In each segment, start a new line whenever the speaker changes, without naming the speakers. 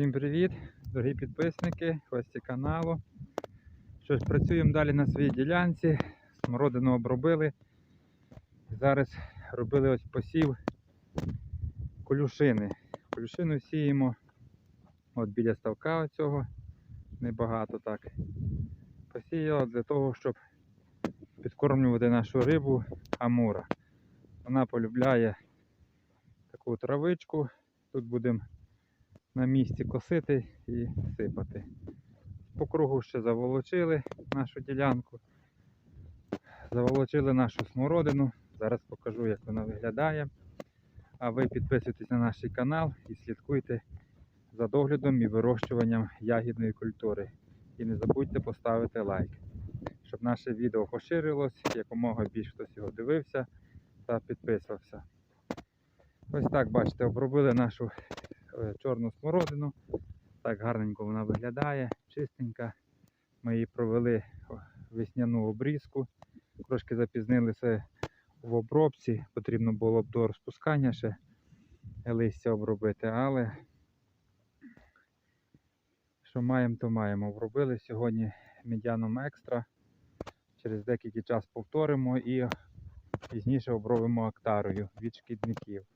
Всім привіт, дорогі підписники, гості каналу. Що ж, працюємо далі на своїй ділянці. Смородину обробили. Зараз робили ось посів колюшини. Колюшину сіємо от біля ставка оцього. Небагато так. Посіяла для того, щоб підкормлювати нашу рибу амура. Вона полюбляє таку травичку. Тут будемо на місці косити і сипати. По кругу ще заволочили нашу ділянку. Заволочили нашу смородину. Зараз покажу, як вона виглядає. А ви підписуйтесь на наш канал і слідкуйте за доглядом і вирощуванням ягідної культури. І не забудьте поставити лайк, щоб наше відео поширилось, якомога більше хтось його дивився та підписувався. Ось так, бачите, обробили нашу чорну смородину. Так гарненько вона виглядає, чистенька. Ми її провели весняну обрізку. Трошки запізнилися в обробці. Потрібно було б до розпускання ще листя обробити, але що маємо, то маємо. Обробили сьогодні медяном екстра. Через деякий час повторимо і пізніше обробимо актарою від шкідників.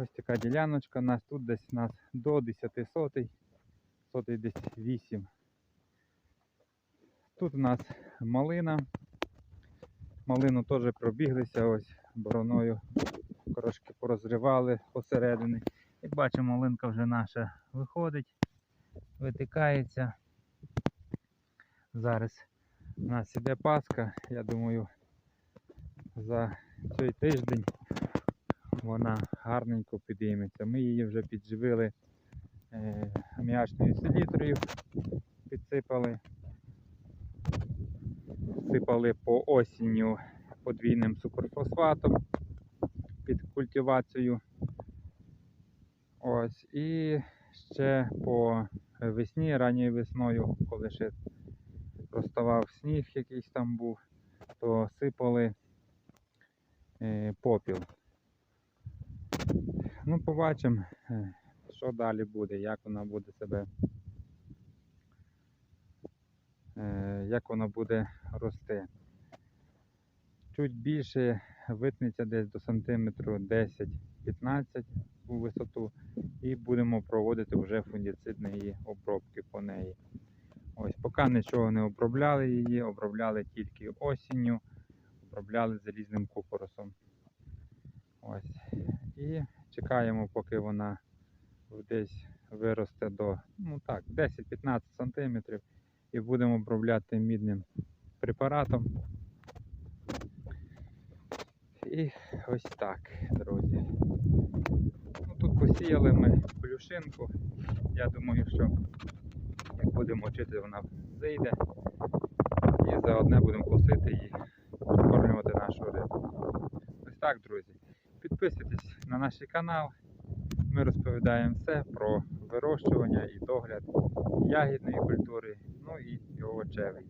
Ось така діляночка у нас тут десь у нас до 10 сотий, сотий десь 8. Тут у нас малина. Малину теж пробіглися ось бороною. Трошки порозривали посередині. І бачимо, малинка вже наша виходить, витикається. Зараз у нас іде Пасха. Я думаю, за цей тиждень вона гарненько підійметься. Ми її вже підживили е, аміачною селітрою, підсипали, сипали по осінню подвійним суперфосфатом під культивацію. Ось, і ще по весні, ранньою весною, коли ще розставав сніг якийсь там був, то сипали е, попіл. Ну, побачимо, е, що далі буде, як вона буде себе, е, як вона буде рости. Чуть більше витнеться десь до сантиметру 10-15 у висоту і будемо проводити вже фунгіцидні обробки по неї. Ось, поки нічого не обробляли її, обробляли тільки осінню, обробляли залізним купоросом. Ось. І чекаємо, поки вона десь виросте до ну так, 10-15 см і будемо обробляти мідним препаратом. І ось так, друзі. Ну, тут посіяли ми плюшинку. Я думаю, що як будемо вчити, вона зайде. І заодне будемо косити і покормлювати нашу рибу. Ось так, друзі. Підписуйтесь на наш канал. Ми розповідаємо все про вирощування і догляд ягідної культури, ну і овочевий.